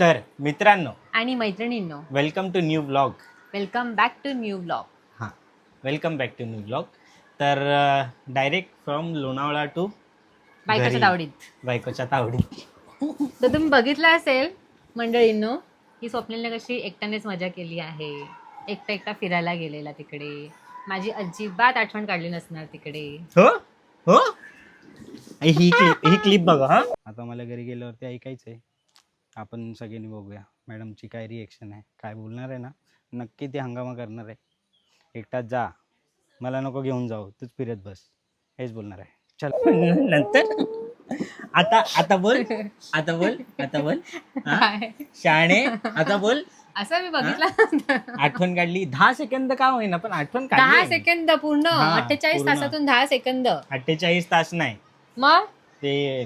तर मित्रांनो आणि मैत्रिणींनो welcome to new blog welcome back to new blog हां welcome back to new blog तर डायरेक्ट फ्रॉम लोणावळा टू बायकाच्या घरी. तावडीत. बायकोच्या तावडीत. तर तुम्ही बघितलं असेल मंडळींनो की स्वप्नीलने कशी एकट्यानेच मजा केली आहे. एकटा एकटा फिरायला गेलेला तिकडे. माझी अजिबात आठवण काढली नसणार तिकडे. हो? हो? ही क्लिप ही क्लिप बघा हा. आता मला घरी गेल्यावरती ऐकायचंय आपण सगळ्यांनी बघूया. मॅडमची काय रिएक्शन आहे? काय बोलणार आहे ना? नक्की ती हंगामा करणार आहे. एकटाच जा. मला नको घेऊन जाऊ. तूच फिरत बस. हेच बोलणार आहे. चल. नंतर? आता आता बोल. आता बोल. आता बोल. हा? काय? शाणे आता बोल. असं मी बघितलं आठवण काढली. दहा सेकंद का होईना पण आठवण दहा काढली सेकंद पूर्ण. हा, अठ्ठेचाळीस पूर्ण. तासातून दहा सेकंद. अठ्ठेचाळीस तास नाही. मग? ते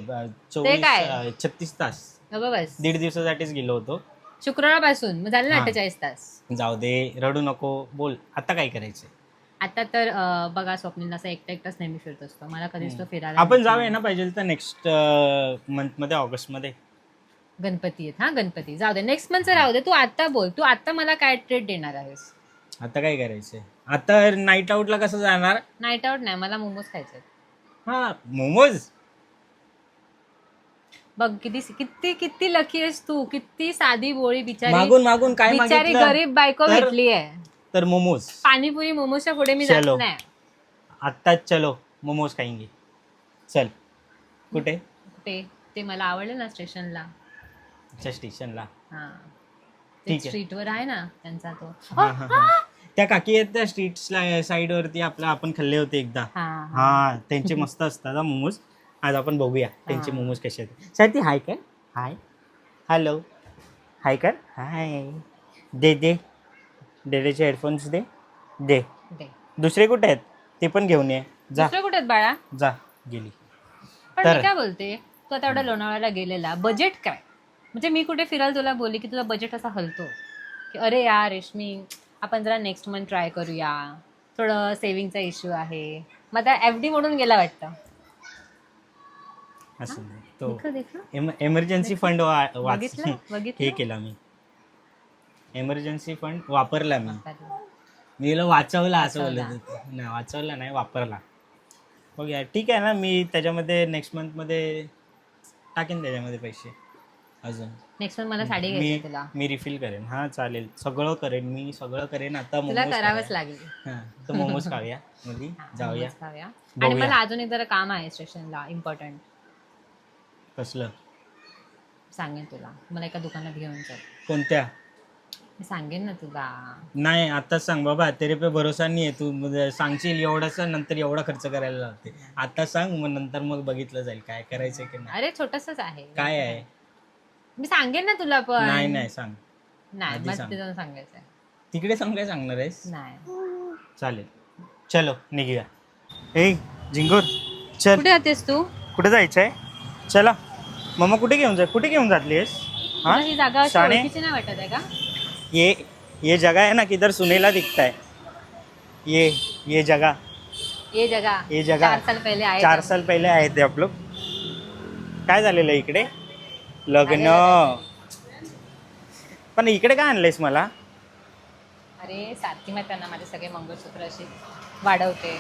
चोवीस काय? अ, छत्तीस तास. अगं बस. दीड दिवसासाठीच गेलो होतो. शुक्रवारपासून. मग झालं ना हा. अठ्ठेचाळीस तास? जाऊ दे रडू नको बोल. आता काय करायचंय? आता तर अं, बघा स्वप्नील असं एकटा एकटाच नेहमी फिरत असतो. मला कधीच तो फिरायला आपण जाऊया. ना पाहिजे तर नेक्स्ट मंथमध्ये ऑगस्टमध्ये गणपती आहेत हा गणपती. जाऊ दे नेक्स्ट मंथचं राहू दे. तू आता बोल. तू आता मला काय ट्रीट देणार आहेस? आता काय करायचंय? आता नाईट आउटला कसं जाणार? नाईट आउट नाही मला मोमोज खायचे हा मोमोज? बघ किती किती किती लकी आहेस तू. किती साधी बोळी बिचारी. मागून मागून काय बिचारी मागितलं? गरीब बायको तर- भेटली आहे तर मोमोज. पाणीपुरी मोमोजच्या पुढे मी जात चलो. नाही. आत्ताच चलो मोमोज खाएंगे चल. कुठे? ते ते मला आवडलं ना स्टेशनला. अच्छा स्टेशनला. हा. ठीक आहे. स्ट्रीटवर आहे ना त्यांचा तो. हा हा हा. त्या काकी आहेत त्या स्ट्रीट साईड वरती आपला आपण खाल्ले होते एकदा. हा हा. हा त्यांचे मस्त असतात हा मोमोज. आज आपण बघूया त्यांचे हा. मोमोज कसे आहेत. सर ती हाय कर हाय. हॅलो हाय कर. हाय दे दे. डेडेचे हेडफोन्स दे. दे. दे. दुसरे कुठे आहेत? ते पण घेऊन ये. जा. दुसरं कुठे आहेत बाळा? जा. गेली. पण तर- मी काय बोलते? तू आता एवढा लोणावळ्याला गेलेला. बजेट काय? म्हणजे मी कुठे फिरायला तुला बोलली की तुझा बजेट असा हलतो? की अरे यार रेशमी आपण जरा नेक्स्ट मंथ ट्राय करूया. थोडं सेव्हिंगचा इश्यू आहे. मग आता एफ डी म्हणून गेला वाटतं. असं नाही. तो एमर्जन्सी फंड हे केला मी. एमर्जन्सी फंड वापरला मी. मी वाचवला असं नाही वाचवला नाही वापरला. बघूया ठीक आहे ना? मी त्याच्यामध्ये नेक्स्ट मंथमध्ये टाकेन त्याच्यामध्ये पैसे. अजून. नेक्स्ट मंथ मला साडी मी घ्यायची तुला. मी रिफिल करेन. हा चालेल. सगळं करेन मी सगळं करेन. आता तुला करावंच. लागेल. हा, तर मोमोज खाऊया. मध्ये हा, जाऊया. आणि. मला अजून एक जरा काम आहे स्टेशनला इम्पॉर्टंट कसलं? सांगेन तुला. मला एका दुकानात घेऊन चल कोणत्या? मी सांगेन ना तुला. नाही आताच सांग. बाबा तेरे पे भरोसा नाही आहे तू म्हणजे सांगशील एवढासा नंतर एवढा खर्च करायला लागते. आता सांग मग नंतर मग बघितलं जाईल काय करायचं की नाही. अरे छोटसच आहे. काय आहे? मी सांगेन ना तुला पण. नाही नाही सांग. नाही आधी मग सांग. तिथे सांगायचंय. तिकडे सांग काय सांगणार आहेस? नाही. चालेल. चलो निघूया. ए झिंगूर चल. कुठे होतेस तू? कुठे जायचंय? चला. मम्मा कुठे घेऊन जा कुठे घेऊन जातलीस तुला ही जागा अशी शाणे? ओळखीची नाही वाटत आहे का? ये ये जगह है ना किधर सुनेला दिखता है ये ये जगह ये जगा. ये जगह चार साल पहिले आहे चार साल पहिले आहे ते आप लोग काय झालेलं इकडे? लग्न. पण इकडे काय आणलंयस मला? अरे सारखी मग त्यांना माझे सगळे मंगळसूत्र अशी वाढवते.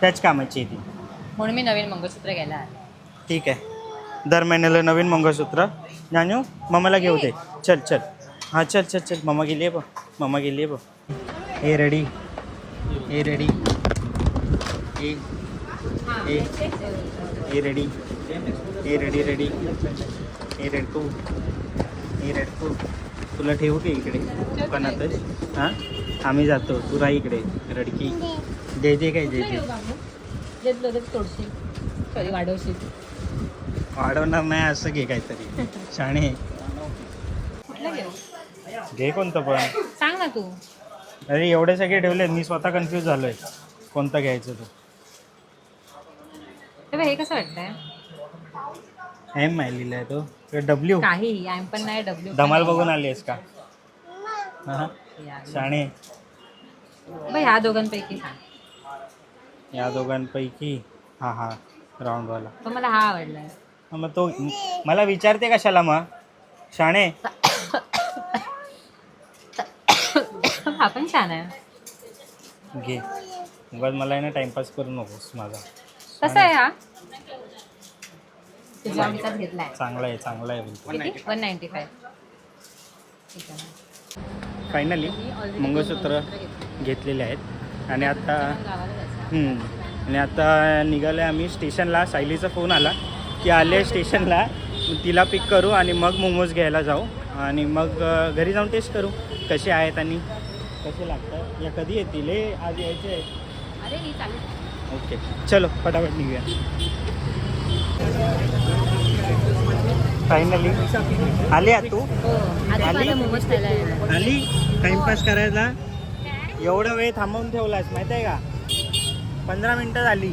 त्याच कामाची आहे ती. म्हणून मी नवीन मंगळसूत्र घ्यायला आले. ठीक आहे. दर महिन्याला नवीन मंगळसूत्र. नानू मम्माला घेऊ दे. चल चल. हां चल चल चल. मम्मा गेली आहे बघ. मम्मा गेली आहे बघ. ए रेडी. ए रेडी. ए ए ए रेडी. ए रेडी रेडी. ए रेड टू ए रेड टू तुला ठेवू की इकडे? दुकानातच? हां? आम्ही जातो. तू राही इकडे रडकी. दे दे काय दे दे. देत तोडशील सॉरी वाढवशील वाढवणार नाही असं घे काहीतरी. शाणे. कुठलं घे कोणतं पण. सांग ना तू. अरे एवढे सगळे ठेवले मी स्वतः कन्फ्यूज झालोय. कोणतं घ्यायचं तू? हे कसं वाटतंय? एम आहे लिहिलाय तो. डब्ल्यू काही एम पण नाही डब्ल्यू धमाल बघून आली आहेस का? हा? शाणे. ह्या दोघांपैकी सांग. या दोघांपैकी हा हा राऊंडवाला पण मला हा आवडलाय. मग तो मला विचारते कशाला मग? शाणे? हा पण छान आहे. घे. उगाच मला आहे ना टाइमपास करू नकोस माझा. कसा आहे हा? तुझ्या आवडीचाच घेतलाय. चांगला आहे चांगला आहे बिलकुल. किती? वन नाईन्टी फाईव्ह ठीक आहे. फायनली मंगळसूत्र घेतलेले आहेत. आणि आता गावाला जायचं. आणि आता निघाले आम्ही स्टेशनला. सायलीचा फोन आला की आले स्टेशनला. तिला पिक करू आणि मग मोमोज घ्यायला जाऊ. आणि मग घरी जाऊन टेस्ट करू. कसे आहेत आणि कसे लागतात? या कधी येतील? हे आज यायचे आहे अरे ही चालेल ओके. चलो फटाफट निघूया. फायनली आले आ तू? हो आली? आली? टाइमपास करायला? एवढा वेळ थांबवून ठेवलास माहिती आहे का? पंधरा मिनिटं झाली.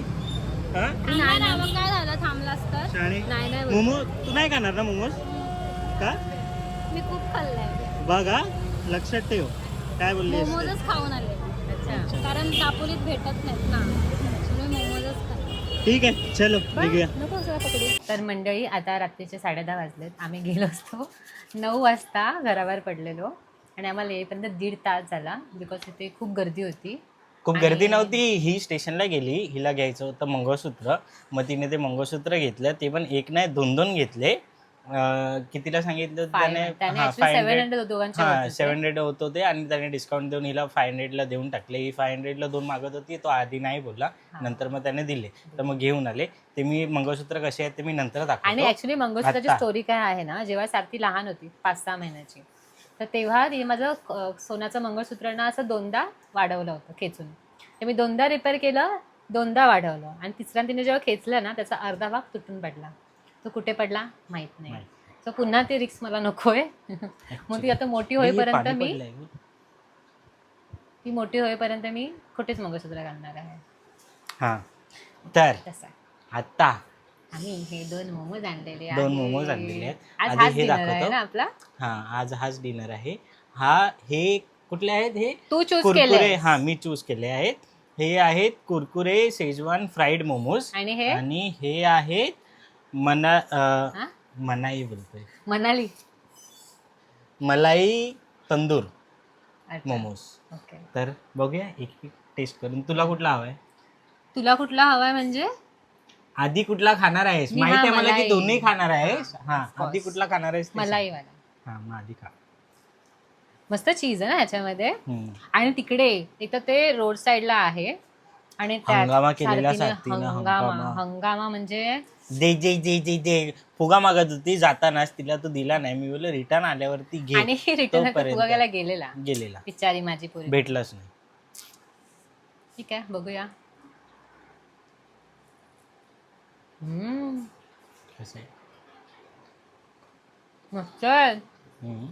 हा? नाही नाही मग काय झालं? थांबलास तर. शाणे नाही नाही. मोमो तू नाही खाणार ना मोमोज? का? मी खूप खाल्लंय. बघा लक्षात ठेव. काय बोलली मोमोजच खाऊन आले. अच्छा. कारण दापोलीत भेटत नाहीत ना. म्हणून मोमोजच खाल्ले. ठीक आहे चलो निघूया. नको सगळं पकडू तर मंडळी आता रात्रीचे साडे दहा वाजलेत. आम्ही गेलो असतो. नऊ वाजता घरावर पडलेलो. आणि आम्हाला येईपर्यंत दीड तास झाला. बिकॉज तिथे खूप गर्दी होती. खूप गर्दी नव्हती. ही स्टेशनला गेली. हिला घ्यायचं होतं मंगळसूत्र. मग तिने ते मंगळसूत्र घेतलं. ते पण एक नाही दोन दोन घेतले. अं, कितीला सांगितलं त्याने? actually होते. सेवन हंड्रेड होत होते आणि त्याने डिस्काउंट देऊन हिला फाय हंड्रेडला देऊन टाकले. ही फाय हंड्रेडला दोन मागत होती. तो आधी नाही बोलला. नंतर मग त्याने दिले. तर मग घेऊन आले. ते मी मंगळसूत्र कसे आहेत ते मी नंतर आणि दाखवतो ऍक्च्युली मंगळसूत्राची. स्टोरी काय आहे ना जेव्हा सारथी लहान होती पाच सहा महिन्याची तर तेव्हा तिने माझं सोन्याचं मंगळसूत्र ना असं दोनदा वाढवलं होतं खेचून. ते मी दोनदा रिपेअर केलं दोनदा वाढवलं. आणि तिसऱ्या तिने जेव्हा खेचलं ना त्याचा अर्धा भाग तुटून पडला. तो कुठे पडला? माहीत नाही. तर पुन्हा ती रिक्स मला नकोय मग ती आता मोठी होईपर्यंत मी गं. ती मोठी होईपर्यंत मी कुठेच मंगळसूत्र घालणार आहे. हा. तर आता आम्ही हे दोन मोमोज आणलेले दोन आहेत. मोमोज आणलेले आहेत. आज आधी हाच हे dinner आहे दाखवतो. आपला? हा आज हाच डिनर आहे. हा हे कुठले आहेत हे? तू चूज कुरकुरे. केले हा मी चूज केले आहेत. हे आहेत कुरकुरे शेजवान फ्राईड मोमोज आणि हे? आणि हे आहेत मना अं, हा? मनाई बोलतोय. मनाली. मलाई तंदूर अच्छा. मोमोज ओके. तर बघूया एक एक टेस्ट करून. तुला कुठला हवाय? तुला कुठला हवाय म्हणजे? आधी कुठला खाणार आहेस? मी माहिती आहे मला की. दोन्ही खाणार आहेस? हा course. आधी कुठला खाणार आहेस ते सांग. मलाई वाला. हा मग आधी खा. मस्त चीज आहे ना ह्याच्यामध्ये. हम्म. आणि तिकडे एक तर ते रोड साईडला आहे. आणि त्यात हंगामा केलेला सारथीने हंगामा. हंगामा. हंगामा म्हणजे दे जे जे जे जे फुगा मागत होती जातानाच तिला तो दिला नाही. मी बोललो रिटर्न आल्यावरती घे. आणि रिटर्न तोपर्यंत. गेलेला. गेलेला. बिचारी माझी पोरी भेटलाच नाही. ठीक आहे बघूया. हम्म कसं आहे मस्त आहे. हम्म.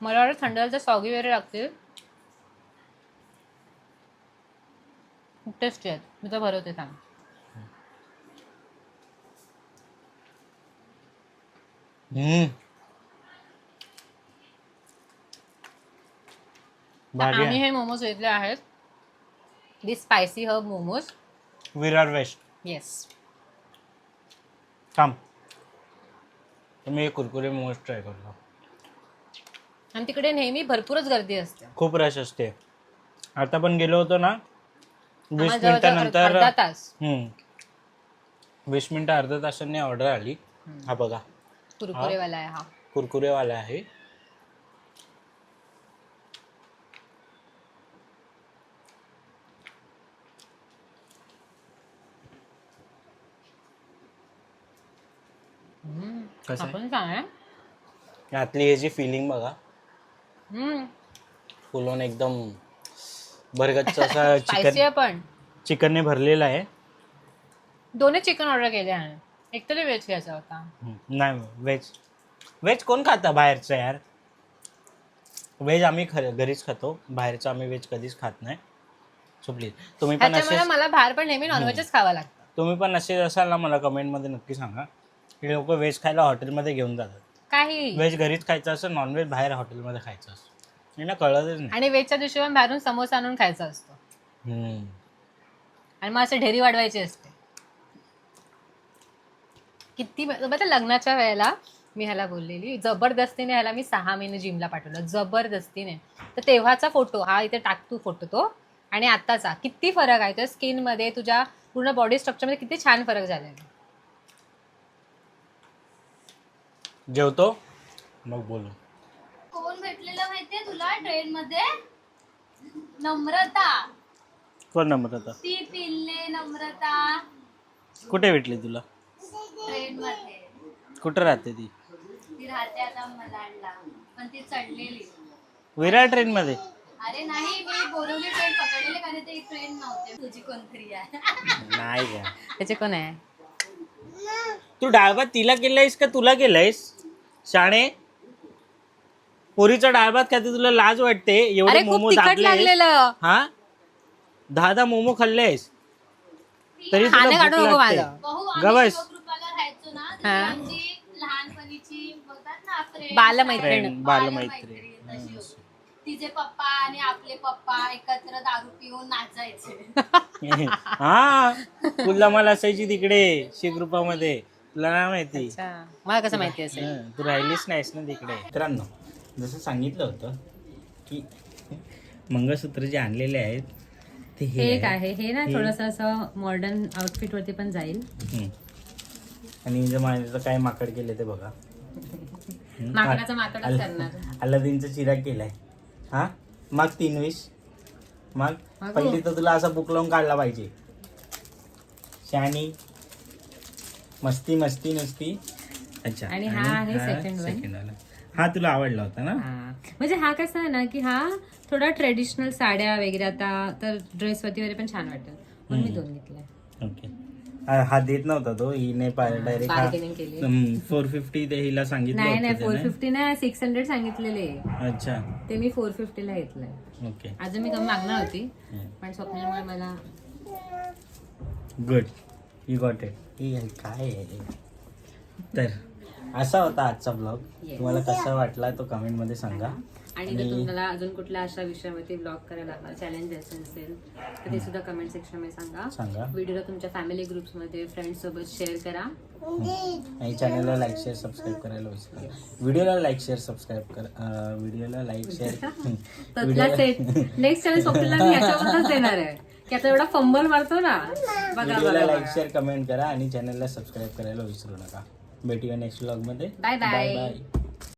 मला वाटतं थंडाला सॉगी वगैरे लागतील खूप टेस्टी आहेत मी तर भरवते सांग हम्म. तर भारी आम्ही आहे. हे मोमोज घेतले आहेत the spicy hub momos Virar west yes थांब. तर मी हे कुरकुरे मोमोज ट्राय करतो. आणि तिकडे नेहमी भरपूरच गर्दी असते. खूप रश असते. आता पण गेलो होतो ना वीस आम्हाला जवळजवळ अर्धा मिनिटानंतर अर्धा तास. हम्म. वीस मिनिटं अर्धा तासांनी ऑर्डर आली. हा बघा. कुरकुरेवाला आहे हा कुरकुरेवाला आहे. कसं आहे? आपण सांग यातली ह्याची फिलिंग बघा. फुलून एकदम भरगच्च असा स्पायसी चिकन आहे पण. चिकनने भरलेला आहे. दोन्ही चिकन ऑर्डर केले आहे. एक तरी व्हेज घ्यायचा होता. हम्म, नाही व्हेज व्हेज कोण खाता बाहेरचं यार? व्हेज आम्ही खरं घरीच खातो. बाहेरचं आम्ही व्हेज कधीच खात नाही. सो प्लीज तुम्ही पण ह्याच्यामुळे मला बाहेर पण नेहमी नॉनव्हेजच खावं लागतं. तुम्ही पण असे असाल ना मला कमेंटमध्ये नक्की सांगा. हे लोक व्हेज खायला हॉटेलमध्ये घेऊन जातात. काही. व्हेज घरीच खायचं असं नॉनव्हेज बाहेर हॉटेलमध्ये खायचं असं. यांना कळतच नाही. आणि वेजच्या दिवशी पण बाहेरून समोसा आणून खायचा असतो. हम्म. आणि मग असं ढेरी वाढवायची असते. किती लग्नाच्या वेळेला मी ह्याला बोललेली जबरदस्तीने ह्याला मी सहा महिने जिमला पाठवलं. जबरदस्तीने. तर तेव्हाचा फोटो हा इथे टाक तू फोटो तो. आणि आत्ताचा किती फरक आहे? तुझ्या स्किनमध्ये तुझ्या पूर्ण बॉडी स्ट्रक्चरमध्ये किती छान फरक झालाय जेवतो? मग बोलू. कोण भेटलेलं माहितीये तुला ट्रेन मध्ये नम्रता. कोण नंबर आता ती पिल्ले नम्रता. कुठे भेटली तुला? ट्रेन मध्ये कुठं राहते ती? ती राहते आता मलाडला पण ती चढलेली. विरार ट्रेन मध्ये अरे नाही मी बोरवली ट्रेन पकडलेली कारण ते ट्रेन नव्हते. तुझी कोणतरी आहे? नाही का त्याचे कोण आहे? तू डाळभात तिला केलायस का तुला केलायस? शाणे पोरीचा डाळभात खाते तुला लाज वाटते अरे एवढे खूप मोमो तिखट लागलेलं हा दहा दहा मोमो खाल्लेस तरी खाणं तुला काढू भूक नको लागते. माझं. भाऊ ग आम्ही बस. शिवकृपाला राहायचो ना तर हा. आमची लहानपणीची बोलतात ना friend, बालमैत्रीण. Friend, बालमैत्रीण बालमैत्रीण. तशी होती. तिचे पप्पा आणि आपले पप्पा एकत्र दारू पिऊन नाचायचे हा तुला मला असायची तिकडे शिकृपामध्ये तुला नाही माहिती? अच्छा. मला कसं माहिती असेल? हं, तू राहिलीच नाहीस ना तिकडे. मित्रांनो जसं सांगितलं होतं की मंगळसूत्र जे आणलेले आहेत ते हे हे एक आहे. हे ना हे- थोडस असं मॉडर्न आउटफिट वरती पण जाईल. हं. आणि जे माझं काय माकड केले ते बघा. हं, माकडाचं माकडच अल- करणार. अलादीनचा चिराग केलाय. हा? मग तीन विश मग? मागो. पहिली तर तुला असा बुक लावून काढला पाहिजे. शानी मस्ती मस्ती नुसती अच्छा आणि हा आहे second one. second वाला. हा तुला आवडला होता ना? हा. म्हणजे हा कसा आहे ना की हा थोडा ट्रेडिशनल साड्या वगैरे आता तर ड्रेस वरती वगैरे पण छान वाटेल म्हणून मी दोन घेतले ओके. हा हा देत नव्हता तो हिने डायरेक्ट केली. फोर फिफ्टी ते हिला सांगितलं नाही नाही होतं फोर त्याने. फिफ्टी नाही सिक्स हंड्रेड सांगितलेले. अच्छा. ते मी फोर फिफ्टीला घेतलंय. ओके. अजून मी कमी मागणार होती पण स्वप्नामुळे मला गुड यू गॉट इट हे काय आहे तर असा होता आजचा ब्लॉग Yes. तुम्हाला कसा वाटला तो कमेंटमध्ये सांगा. आणि जर तुम्हाला अजून कुठल्या अशा विषयावरती ब्लॉग करायला चॅलेंज द्यायचं असेल तर ते सुद्धा कमेंट सेक्शनमध्ये सांगा. सांगा. व्हिडिओला तुमच्या फॅमिली ग्रुप्समध्ये फ्रेंड्स सोबत शेअर करा. आणि चॅनलला लाईक शेअर सबस्क्राईब करायला विसरू नका. व्हिडिओला लाईक शेअर सबस्क्राईब करा व्हिडिओला लाईक शेअर नेक्स्ट चॅलेंज स्वप्नाला मी याच्यावरच देणार आहे. आता एवढा फंबल मारतो ना बघा व्हिडिओला लाईक बघा. शेअर कमेंट करा आणि चॅनलला सबस्क्राईब करायला विसरू नका भेटूया नेक्स्ट ब्लॉगमध्ये bye. बाय